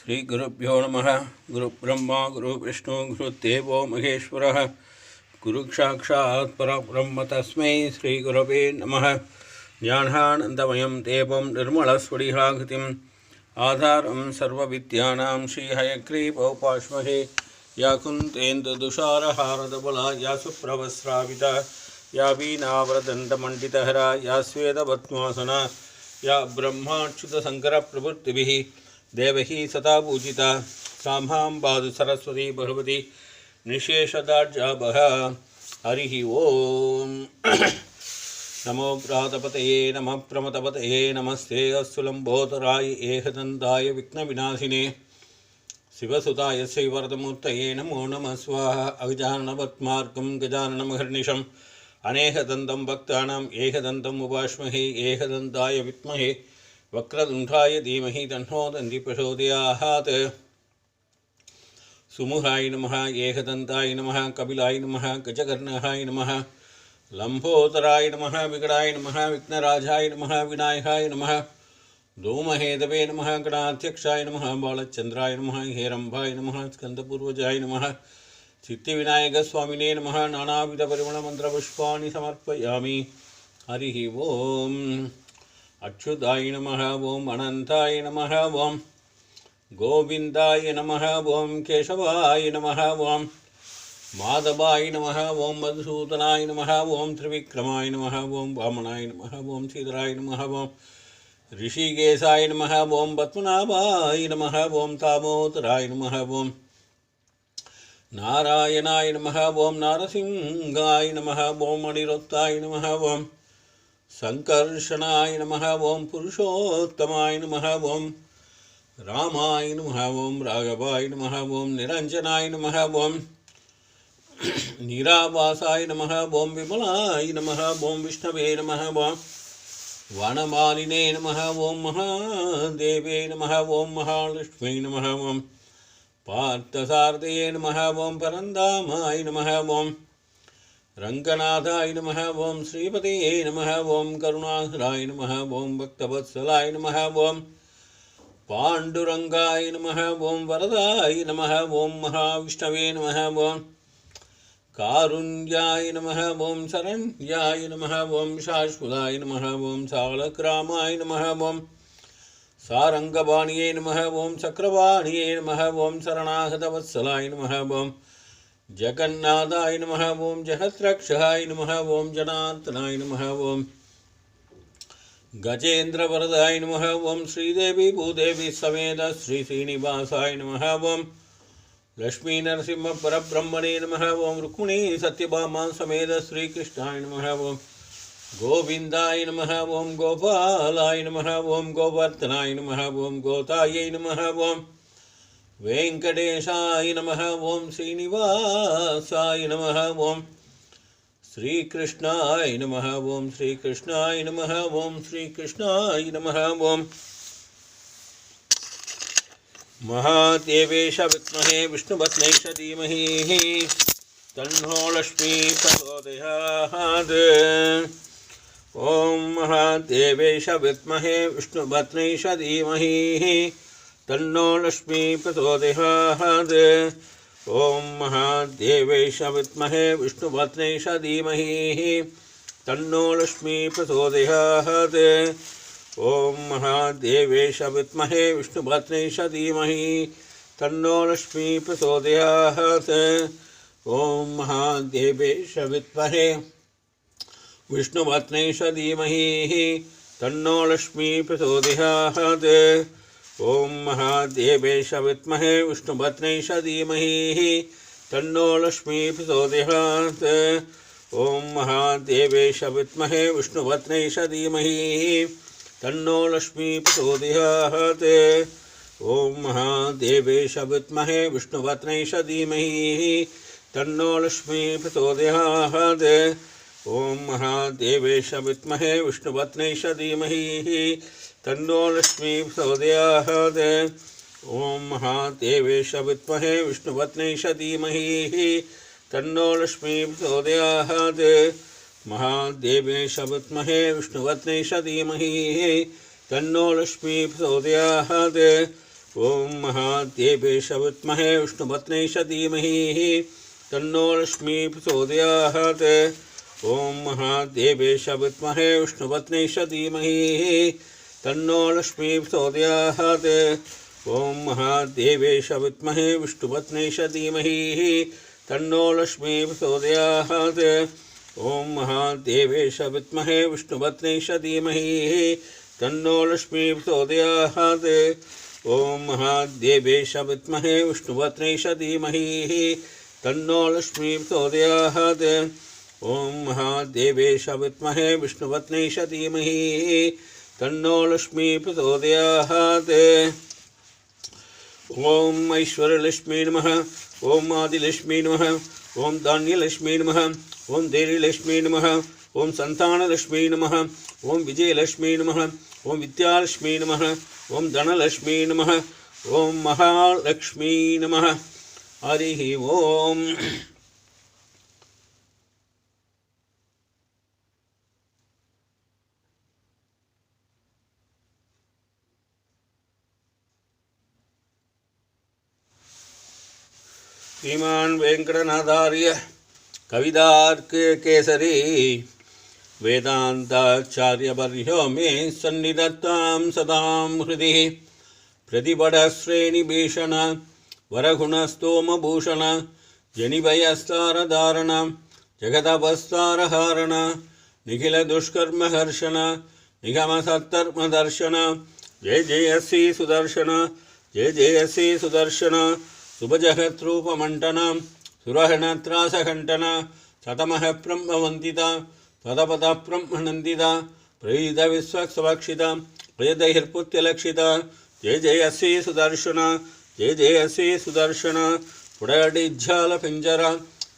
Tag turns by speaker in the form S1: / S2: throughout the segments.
S1: श्रीगुरुभ्यो नमः गुरुब्रह्मा गुरुविष्णु गुरुदेवो महेश्वरः गुरुसाक्षात् परब्रह्म तस्मै श्रीगुरवे नमः ज्ञानानन्दमयं देवं निर्मलस्फटिकाकृतिम् आधारं सर्वविद्यानां श्रीहयग्रीवोपाश्महे या कुन्तेन्दुषारहारदबला या सुप्रवस्राविता या वीणावरदण्डमण्डितहरा या स्वेदपद्मासना या ब्रह्माच्युतशङ्करप्रभृतिभिः தேவகி சதா பூஜிதா சாமாம் பாது சரஸ்வதி பகவதி நிஷேஷதாட்ஜாபக ஹரி ஓம் நமோ பிராதபதையே நம பிரமதபதையே நமஸ்தே அஸ்துலம்போதராய ஏகதந்தாய விக்னவிநாசினே சிவசுதாய ஸ்ரீவரதமூர்த்தையே நமோ நம சுவாக அவிஜானபத்மார்க்கம் கஜானனமகர்நிஷம் அநேகதந்தம் பக்தானாம் ஏகதந்தம் உபாஷ்மஹே ஏகதந்தாய வித்மஹே वक्रतुण्डाय धीमहि तन्नो दन्ति प्रचोदयात् सुमुहाय नमः एकदन्ताय नमः, कपिलाय नमः, गजकर्णहाय नमः, लम्बोदराय नमः विकटाय नमः, विघ्नराजाय नमः, विनायकाय नमः धूमहेदवे नमः, गणाध्यक्षाय नमः, बालचन्द्राय नमः, हेरम्भाय नमः, स्कन्दपूर्वजाय नमः सिद्धिविनायकस्वामिने नमः, नानाविधपरिमलमन्त्रपुष्पाणि समर्पयामि। हरिः ॐ अच्युताय नमः ॐ अनन्ताय नमः ॐ गोविन्दाय नमः ॐ केशवाय नमः ॐ माधवाय नमः ॐ मधुसूदनाय नमः ॐ त्रिविक्रमाय नमः ॐ वामनाय नमः ॐ श्रीधराय नमः ॐ ऋषिकेशाय नमः ॐ पद्मनाभाय नमः ॐ तामोदराय नमः ॐ नारायणाय नमः ॐ नारसिंहाय नमः ॐ मणिरोत्ताय नमः ॐ சங்கர்ஷனாய் நமக ஓம் புருஷோத்தமாய் நமக ஓம் ராமாய் நமக ஓம் ராகவாய் நமக ஓம் நிரஞ்சனாய் நமக ஓம் நீராபாசாய் நமக ஓம் விமலாய் நமக ஓம் விஷ்ணவே நமக ஓம் வனமாலினே நமக ஓம் மகாதேவே நமக ஓம் மகாலட்சுமி நமக ஓம் பார்த்தசார்த்தையே நமக ஓம் பரந்தாமாய் நமக ஓம் रङ्गनाथाय नमः ॐ श्रीपतये नमः ॐ करुणासराय नमः ॐ भक्तवत्सलाय नमः ॐ पाण्डुरङ्गाय नमः ॐ वरदाय नमः ॐ महाविष्णवे नमः ॐ कारुण्याय नमः ॐ शरण्याय नमः ॐ शाश्वताय नमः ॐ सालग्रामाय नमः ॐ सारङ्गवाणिये नमः ॐ चक्रवाणिये नमः ॐ शरणागतवत्सलाय नमः ॐ जगन्नाथाय नमः ॐ जगत्रक्षाय नमः ॐ जनार्दनाय नमः ॐ गजेन्द्रवरदाय नमः ॐ श्रीदेवी भूदेवी समेत श्रीश्रीनिवासाय नमः ॐ लक्ष्मीनरसिंहपरब्रह्मणे नमः ॐ रुक्मिणी सत्यभामा समेत श्रीकृष्णाय नमः ॐ गोविन्दाय नमः ॐ गोपालाय नमः ॐ गोवर्धनाय नमः ॐ गोतायै नमः ॐ वेङ्कटेशाय नमः ॐ श्रीनिवासाय नमः ॐ श्रीकृष्णाय नमः ॐ श्रीकृष्णाय नमः ॐ श्रीकृष्णाय नमः ॐ महादेवेश विद्महे विष्णुपत्नै च धीमहि तन्नो लक्ष्मी प्रचोदयात् ॐ महादेवेश विद्महे विष्णुपत्नै च धीमहि तन्नो लक्ष्मी प्रचोदयात्। ॐ महादेवेश विद्महे विष्णुपत्नै च धीमहि। तन्नो लक्ष्मी प्रचोदयात्। ॐ महादेवेश विद्महे विष्णुपत्नै च धीमहि। तन्नो लक्ष्मी प्रचोदयात्। ॐ महादेवेश विद्महे विष्णुपत्नै च धीमहि। तन्नो लक्ष्मी प्रचोदयात्। ॐ महादेवेश विद्महे विष्णुपत्नै च धीमहि तन्नो लक्ष्मी प्रचोदयात् ॐ महादेवेश विद्महे विष्णुपत्नै च धीमहि तन्नो लक्ष्मी प्रचोदयात् ॐ महादेवेश विद्महे विष्णुपत्नै च धीमहि तन्नो लक्ष्मी प्रचोदयात् ॐ महादेवेश विद्महे विष्णुपत्नै च धीमहि तन्नो लक्ष्मी महादेवेश विद्महे विष्णुपत्नै च धीमहि तन्नो लक्ष्मी प्रचोदयात् महादेवेश विद्महे विष्णुपत्नै च धीमहि तन्नो लक्ष्मी ॐ महादेवेश विद्महे विष्णुपत्नेश धीमहि तन्नो लक्ष्मी ॐ महादेवेश विद्महे विष्णुपत्नेश धीमहि तन्नो लक्ष्मी प्रचोदयात् ॐ महादेवेश विद्महे विष्णुपत्नेश धीमहि तन्नो लक्ष्मी प्रचोदयात् ॐ महादेवेश विद्महे विष्णुपत्नेश धीमहि तन्नो लक्ष्मी प्रचोदयात् ॐ महादेवेश विद्महे विष्णुपत्नेश धीमहि तन्नो लक्ष्मी प्रचोदयात् ॐ महादेवेश विद्महे विष्णुपत्नेश धीमहि तन्नो लक्ष्मी प्रचोदयात् ॐ ऐश्वर्यलक्ष्मी नमः ॐ आदिलक्ष्मी नमः ॐ धान्यलक्ष्मी नमः ॐ धैर्यलक्ष्मी नमः ॐ सन्तानलक्ष्मी नमः ॐ विजयलक्ष्मी नमः ॐ विद्यालक्ष्मी नमः ॐ धनलक्ष्मी नमः ॐ महालक्ष्मी नमः हरिः ॐ श्रीमान् वेङ्कटनाथार्य, कविदार्के केसरी वेदान्ताचार्यवर्यो मे सन्निधत्तां सदां हृदि प्रतिपडश्रेणिभीषण वरगुणस्तोमभूषण, जनिभयस्तारधारण, जगदपस्तारहारण, निखिलदुष्कर्महर्षण निगमसत्तर्मदर्शन जय जय श्री सुदर्शन, जय जय श्री सुभजहृत्रूपमण्टनं सुरहणत्रासघण्टना सतमः ब्रह्मवन्दिता सतपदः ब्रह्मणन्दिता प्रीतविश्वसुभक्षिता प्रियदैर्पुत्यलक्षिता जय जयस्वी सुदर्शन, जय जयस्वी सुदर्शन पुडडिज्जालपिञ्जर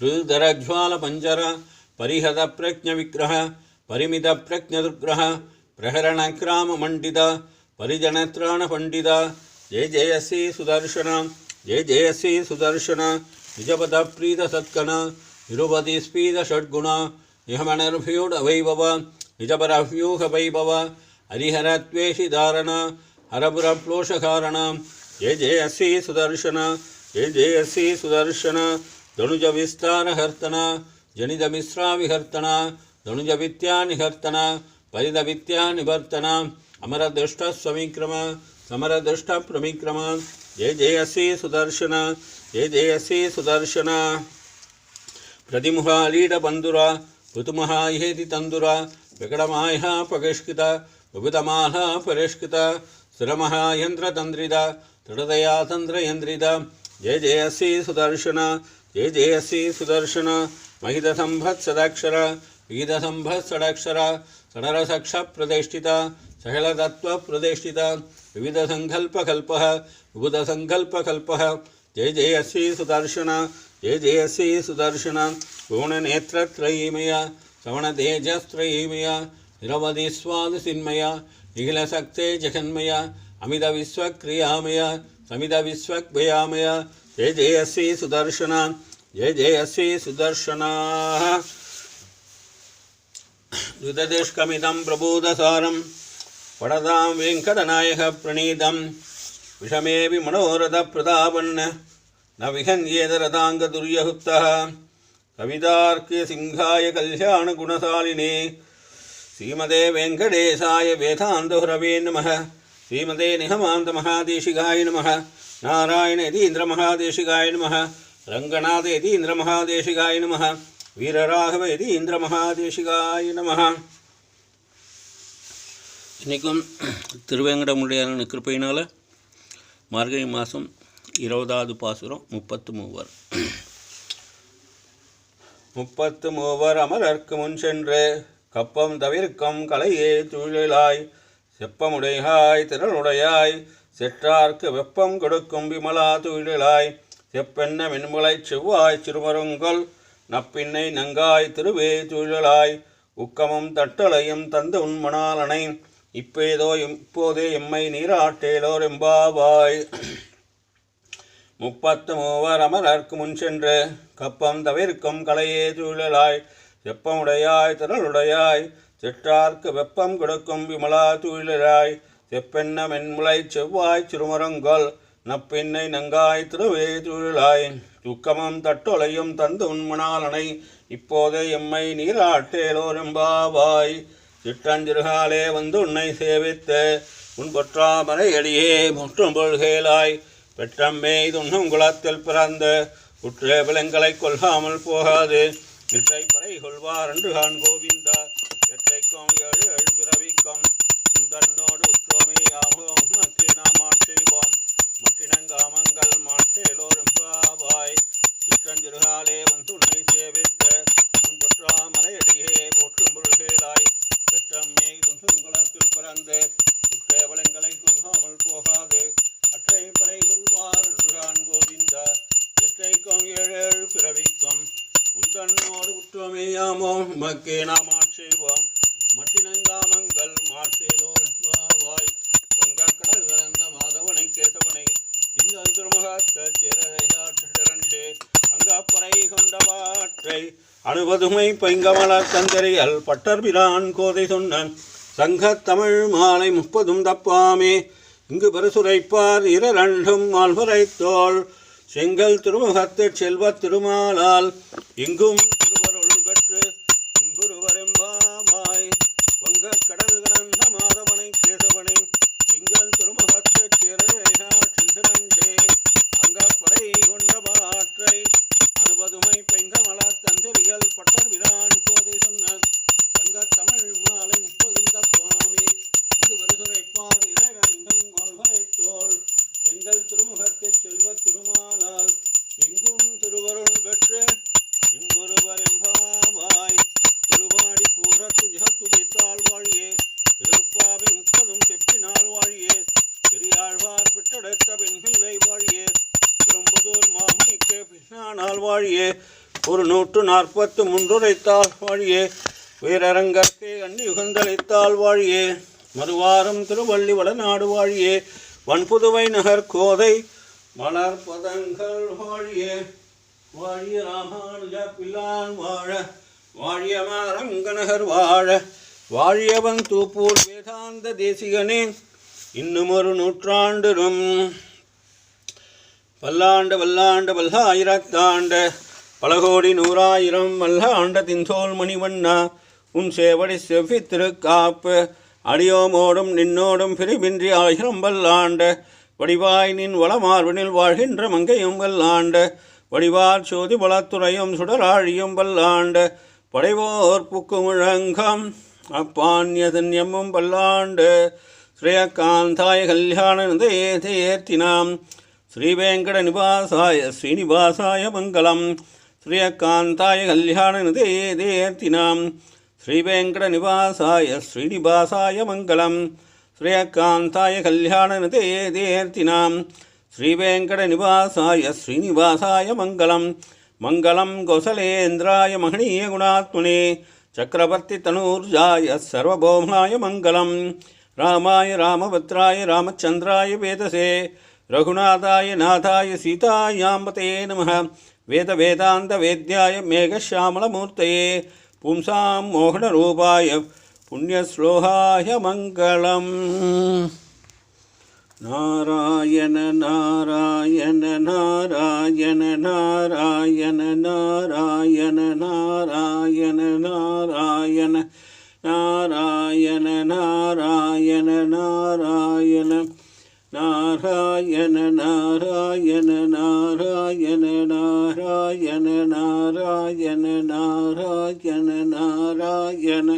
S1: हृदरज्वालपञ्जर परिहतप्रज्ञविग्रह, परिमितप्रज्ञदुर्ग्रह प्रहरणक्राममण्डित परिजनत्राणपण्डित, जय जयस्वी सुदर्शन। जय जय श्री सुदर्शन निजपदप्रीतसत्कन निरुपतिस्पीदषड्गुण निहमणर्भ्यूढवैभव निजपरव्यूहवैभव हरिहरत्वेषिधारण हरपुरप्लोषकारण जय जय श्री सुदर्शन जय जय श्री सुदर्शन धनुजविस्तारहर्तन जनितमिश्राविहर्तन धनुजविद्यानिहर्तन परिदविद्यानिवर्तन अमरदृष्टस्वविक्रम समरदृष्टप्रविक्रम ಜಯ ಜಯಸಿ ಸುದರ್ಶನ ಜಯ ಜಯಸಿ ಸುದರ್ಶನ ಪ್ರತಿಮುಹ ಲೀಡ ಬಂಧುರ ಋತುಮಹ ಇಹೇತಿ ತಂದುರ ವಿಕಟಮಾಹ ಪರಿಷ್ಕೃತ ವಿಭಿತಮಾಹ ಪರಿಷ್ಕೃತ ಸುರಮಹ ಯಂತ್ರ ತಂದ್ರಿದ ದೃಢತೆಯ ತಂತ್ರಯಂದ್ರಿದ ಜಯ ಜಯಸಿ ಸುದರ್ಶನ ಜಯ ಜಯಸಿ ಸುದರ್ಶನ ಮಹಿತ ಸಂಭತ್ ಸದಾಕ್ಷರ ವಿಹಿತ ಸಂಭತ್ ಸಂಭತ್ಸಡಾಕ್ಷರ ಸಡರಸಕ್ಷ ಪ್ರತಿಷ್ಠಿತ सकलतत्वप्रदेष्टिता विविधसङ्कल्पकल्पः विबुधसङ्कल्पकल्पः जय जय श्री सुदर्शन, जय जय श्री सुदर्शन। गुणनेत्रत्रयीमय श्रवणतेजस्त्रयीमय निरवधिस्वादसिन्मय निखिलशक्ते जगन्मय अमित विश्वक्रियामय समित विश्वभयामय जय जय श्री सुदर्शन, जय जय श्री सुदर्शन। द्वितदेशकमिदं प्रबोधसारम। वडदां वेङ्कटनायकः प्रणीतं विषमेऽपि मनोरथप्रदापन् न विहन्येतरताङ्गदुर्यहुप्तः कवितार्क्यसिंहाय कल्याणगुणशालिने श्रीमते वेङ्कटेशाय वेदान्तहुरवे नमः श्रीमते निहमान्तमहादेशिकाय नमः नारायण यतीन्द्रमहादेशिकाय नमः रङ्गनाथ यतीन्द्रमहादेशिकाय नमः वीरराघव यतीन्द्रमहादेशिकाय नमः இன்றைக்கும் திருவேங்கடமுடியான கிருப்பையினால் மார்கழி மாதம் இருபதாவது பாசுரம் முப்பத்து மூவர். முப்பத்து மூவர் அமரர்க்கு முன் சென்று கப்பம் தவிர்க்கும் கலையே துழிலாய் செப்பமுடையாய் திறனுடையாய் செற்றார்க்கு வெப்பம் கொடுக்கும் விமலா துழிலாய் செப்பென்ன வெண்முளைச் செவ்வாய் சிறுமருங்கொல் நப்பின்னை நங்காய் திருவே துழலாய் உக்கமும் தட்டலையும் தந்து உண்மணாலனை இப்பேதோ இப்போதே எம்மை நீராட்டேலோர் எம்பாவாய். முப்பத்து மூவர் அமரர்க்கு முன் சென்று கப்பம் தவிர்க்கும் கலையே துழலாய் செப்பமுடையாய் திரளுடையாய் செற்றார்க்கு வெப்பம் கொடுக்கும் விமலா தூழலாய் செப்பென்ன மென்முளை செவ்வாய் சிறுமரங்கொல் நப்பெண்ணை நங்காய் திருவே தூழலாய். துக்கமும் தட்டொலையும் தந்து உண்மணாலனை இப்போதே எம்மை நீராட்டேலோரெம்பாவாய் திட்டஞ்சிறுகாலே வந்து உன்னை சேவித்து உன் பொற்றாமரை முற்றும் பொழ்கேலாய். பெற்றம்மே துண்ணும் குளத்தில் பிறந்த உற்ற விலங்களை கொள்ளாமல் போகாது. இற்றை பறை கொள்வார் என்று கான் கோவிந்தா எற்றைக்கும் ஏழு ஏழு பிறவிக்கும் தன்னோடு உற்றோமே ஆகும் மக்கு நாம் ஆட்செய்வோம் மற்றினங்காமங்கள் மாற்றேலோரும் பாவாய். திட்டஞ்சிறுகாலே வந்து உன்னை சேவித்த உன் பொற்றாமரை அடியே போற்றும் பொருள்களாய் பெற்றம்மே துண்ணும் குளத்தில் பிறந்து உற்றேவலங்களை குன்றாமல் போகாது. அற்றை பறை சொல்வார் என்று கான் கோவிந்தா எற்றைக்கும் ஏழேழு பிறவிக்கும். உந்தன்னோடு உற்றமையாமோ மக்கே நாம் ஆட்சேவோம் மட்டினங்காமங்கள் மாற்றேலோரம்பாவாய் பொங்கல் கடல் கலந்த மாதவனை கேசவனை அணுபதுமை பைங்கமலர் சந்தரையல் பட்டர்பிரான் கோதை சொன்னன் சங்க தமிழ் மாலை முப்பதும் தப்பாமே. இங்கு பரிசுரைப்பார் இரண்டும் மால்வரைத்தோள் செங்கல் திருமுகத்து செல்வ திருமாலால் இங்கும் திரும நூற்று நாற்பத்து முன்றுரைத்தால் வாழியே. வீரரங்கற்கே அண்ணி உகந்தளித்தால் வாழியே. மறுவாரம் திருவள்ளி வளநாடு வாழியே. வன்புதுவை நகர் கோதை மலர் பதங்கள் வாழியே. வாழிய ராமானுஜ பிள்ளான் வாழ. வாழிய மாரங்கநகர் வாழ. வாழியவன் தூப்பூர் வேதாந்த தேசிகனே. இன்னும் ஒரு நூற்றாண்டிலும் பல்லாண்டு வல்லாண்டு வல்லாயிரத்தாண்டு. பல கோடி நூறாயிரம் வல்லாண்ட தின்சோல் மணிவண்ணா உன் சேவடி செவ்வி திருக்காப்பு அடியோமோடும் நின்னோடும் பிரிவின்றி ஆயிரம் வல்லாண்டு வடிவாய் நின் வளமார்வனில் வாழ்கின்ற மங்கையும் வல்லாண்டு வடிவார் சோதி வளத்துறையும் சுடராழியும் வல்லாண்டு படைவோர் புக்கு முழங்கம் அப்பான்யதன் எம்மும் பல்லாண்டு ஸ்ரீயகாந்தாய கல்யாணந்தே தேர்த்தினாம் ஸ்ரீவேங்கட நிவாசாய ஸ்ரீனிவாசாய மங்களம் శ్రేయకాంతాయ శ్రీవేంకట నివాసాయ శ్రీనివాసాయ మంగళం. శ్రేయకాంతాయ శ్రీవేంకట నివాసాయ శ్రీనివాసాయ మంగళం. మంగళం కౌసలేంద్రాయ మహనీయ గుణాత్మనే. చక్రవర్తి తనూర్జాయ సర్వభౌమాయ మంగళం. రామాయ రామభద్రాయ రామచంద్రాయ వేదసే. రఘునాథాయ నాథాయ సీతాయాంబతే నమ. வேத வேதாந்த வேத்யாய மேகஷாமலமூர்த்தயே பும்சாம் மோகனரூபாய புண்ணியஸ்லோகாய மங்களம். நாராயண நாராயண நாராயண நாராயண நாராயண நாராயண நாராயண நாராயண நாராயண நாராயண. நாராயண நாராயண நாராயண நாராயண நாராயண நாராயண நாராயண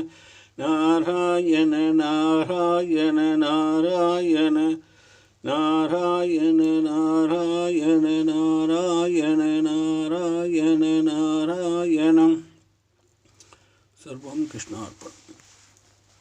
S1: நாராயண நாராயண நாராயண நாராயண நாராயண நாராயண நாராயண நாராயணம் சர்வம் கிருஷ்ணார்ப்பணம்